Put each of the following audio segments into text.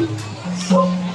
Oh!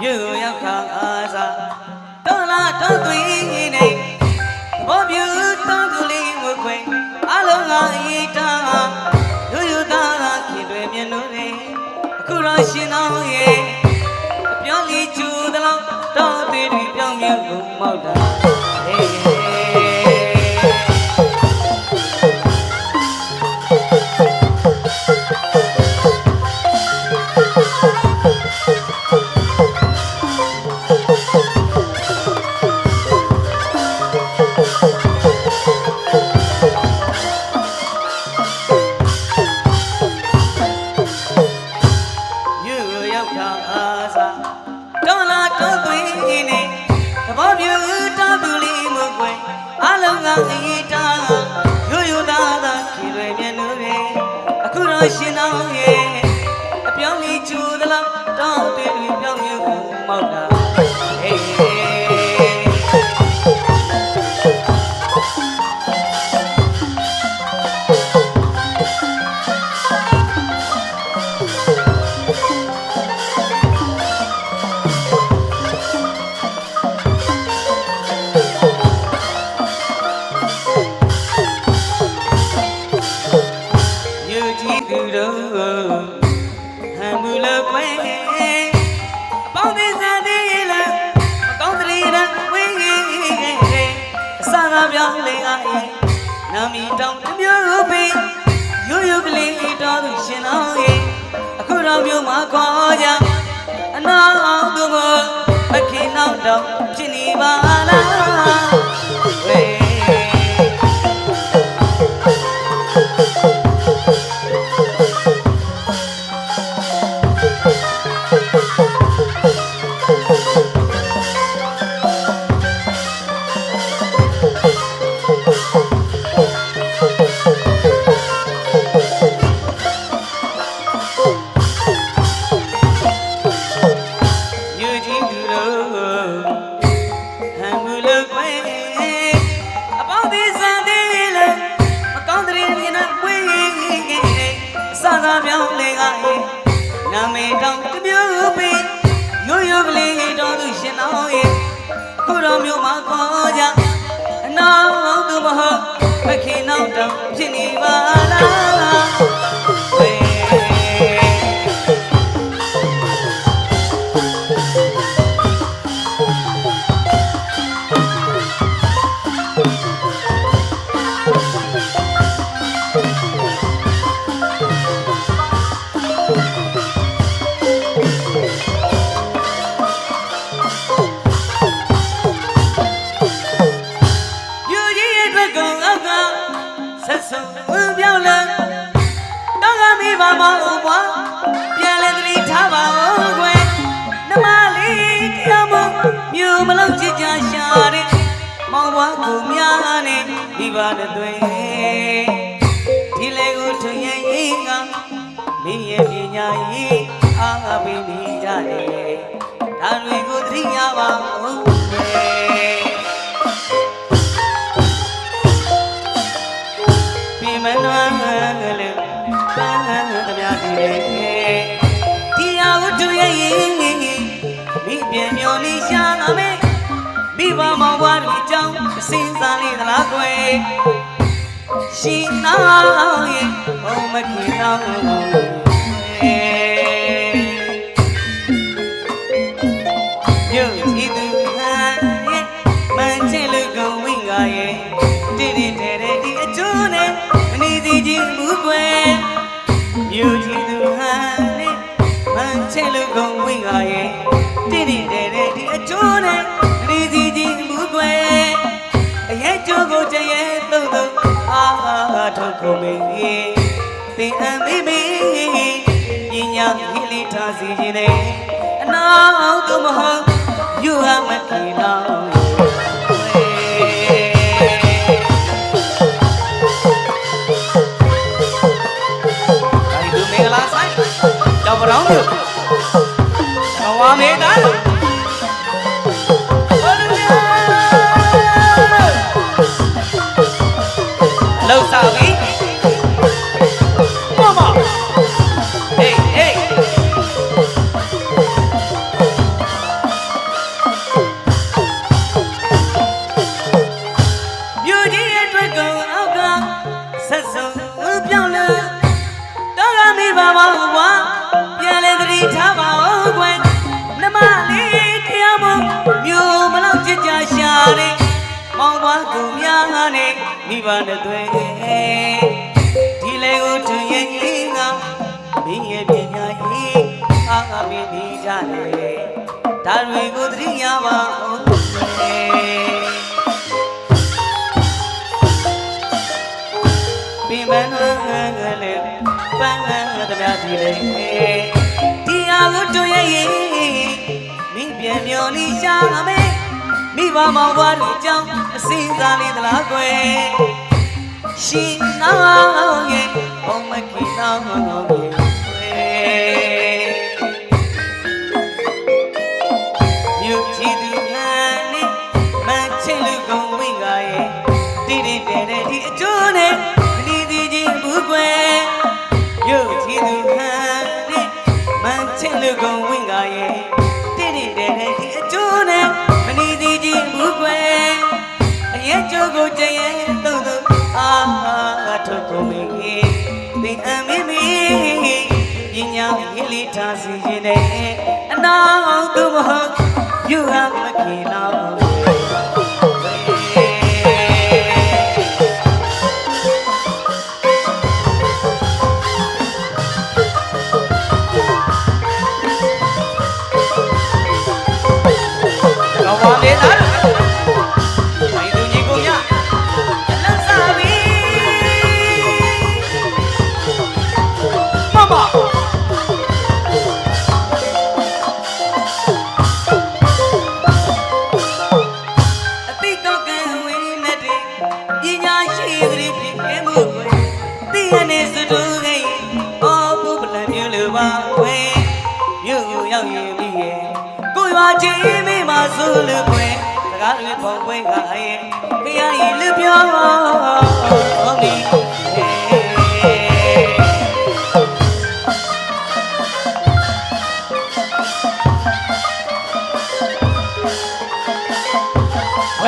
မြို့ရောက်ခါအားစားတော်လာတော်သွေးနေဘောပြူတောင်းသူလေးဝခွေအလုံးငါအေးတာလူယူသားသာခင်တွေမြင်လို့နေအခုတော့ရှင်တော်ရဲ့အပြောင်းလေးချူသလောက်တော်သွေးတွေပြောင်းမြုပ်ကုန်မောက်တာ ပြောင်းလေအားနာမီတောင်တစ်မျိုးပင်ယူယူကလေးတော်သူရှင်တော်ရဲ့အခုတော့မျိုးမှာခေါ်ကြအနာအောင်သူမမခင်နောက်တော့ဖြစ်နေပါလားဝေး ကိုများနဲ့ဒီပါတဲ့သွေးဒီလေကိုထွင်ရင်ရင်ကမင်းရဲ့ပညာရေးအားပေးနေကြတယ်ဒါတွေကိုသတိရပါဦးကွယ်ပြမနွမ်းကလေးပန်းသမျှဒီလေဒီအဝတ္ထုရဲ့ရင်မိပြန်မျောလေးရှာမယ်မိဘမောင်ဘွားတို့အကြောင်းအ စင်းစားလေးသလားကွယ်ရှင်နာရဲ့ဘုံမခင်တော် ထားစီခြင်းနဲ့အနောက်သူမဟုတ်ယူဟမကိနောဒါဒီလူမင်္ဂလာဆိုင်တော့ဘရောင်းမျိုးတော် မောင်သွားသူများနဲ့မိဘနဲ့တွေ့ဒီလေကိုသူရဲ့ကြီးကမင်းရဲ့ပြညာကြီးအားအမင်းဒီကြတယ်ဒါတွေကိုသတိရပါဦးကွယ်ပင်မနွယ်ငယ်ငယ်လေးပန်းငယ်ငယ်တပြားဒီလေးဒီအားကိုတွေ့ရရင်မိပြန်မျော်လီရှာမေ မိဘမောင်ဘွားတို့ကြောင့်အစင်းသားလေးသလားကွယ်ရှင်နာရဲ့ဘုံမကီနာမောင် ကုန်မင်းသင်အမင်းမင်းပညာရေးလေးထားစီခြင်းနဲ့အနောက်သူမဟုတ် you have my key now မ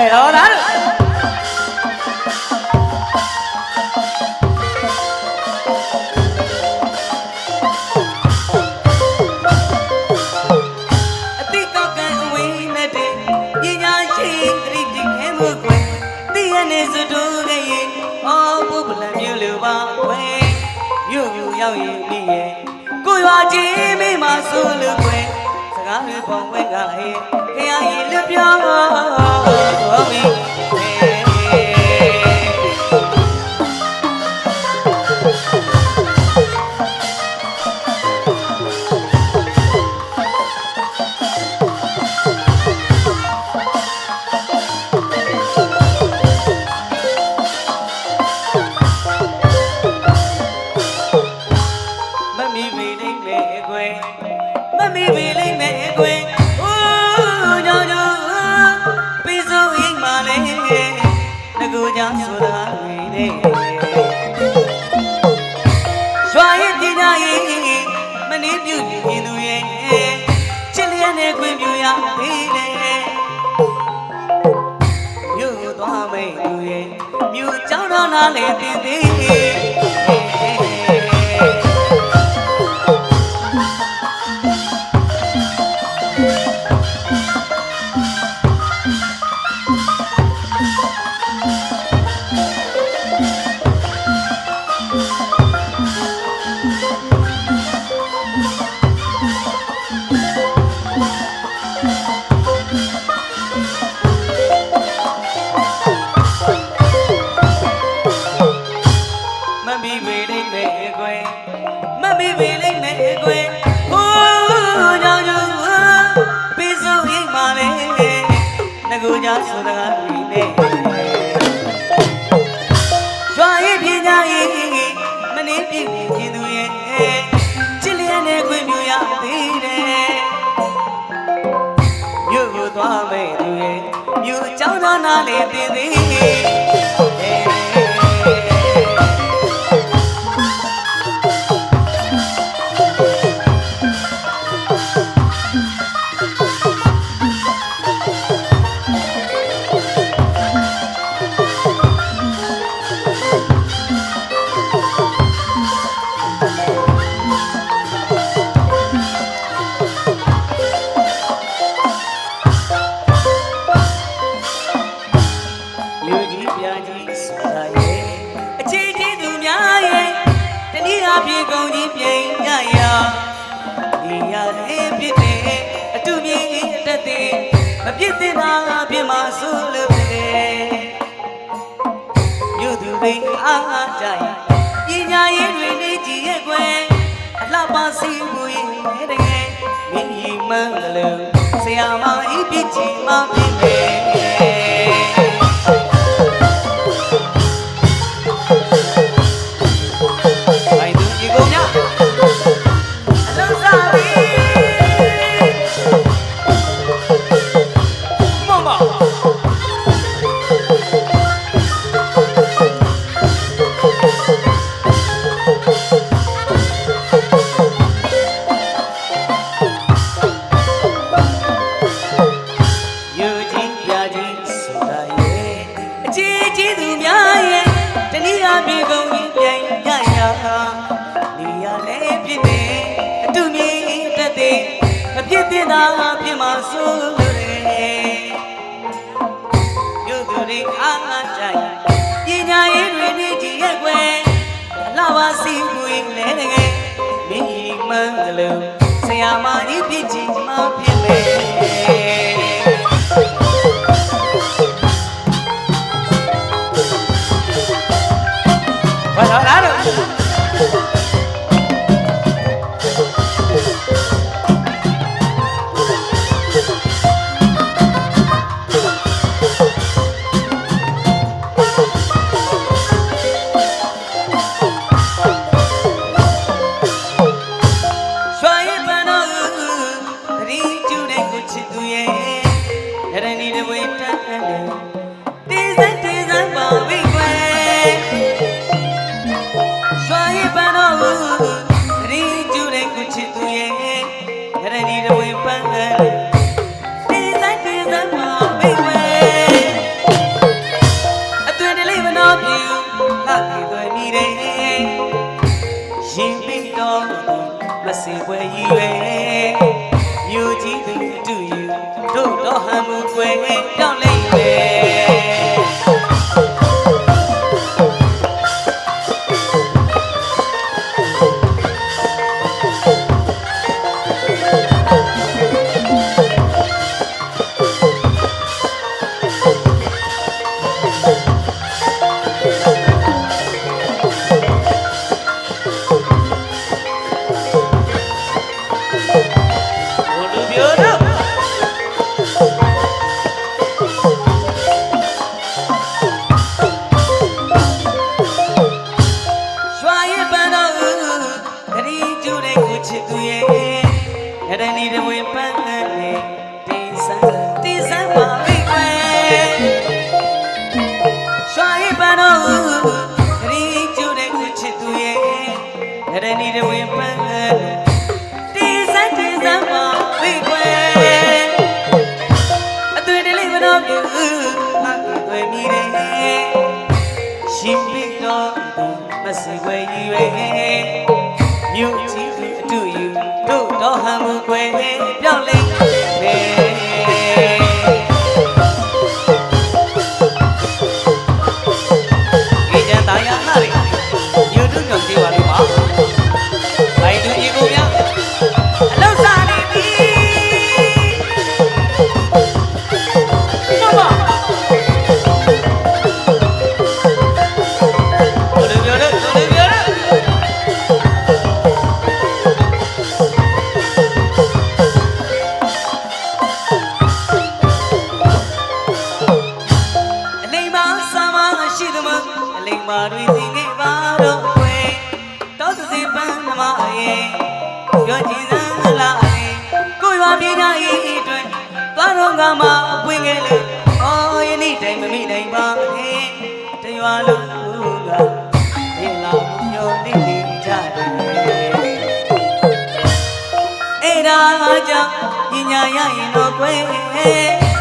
ဝဲတော်လား ပုံဝဲကဟဲ့ခရရင်လူပြောဟုတ်ပြီမ ကူကြောင့်ဆိုတာတွေနဲ့ရွာရဲ့ပညာရေးမနှင်းပြုပြင်သူရဲ့ချစ်လျက်နဲ့ခွင့်ပြုရသေးတယ်မြို့သွားမိတ်သူရဲ့မြို့ကြောင်တော်နာလေတင်သေး दे दे မင်္ဂလဆရာမဤပြည့်ချီမပြည့် আমার বিজি মাফি ဝဲကြောင့်လေ ရှင်ပိတော်သူမစဝဲရည်ဝဲမြို့ကြီးသူအတူယူတို့တော်ဟံမူွယ်ပြောင်းလဲ ညာရရင်တော့ကွယ်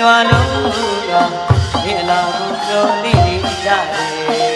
ရွာလုံးကဒီအလောင်းကိုကြော်လိနေကြတယ်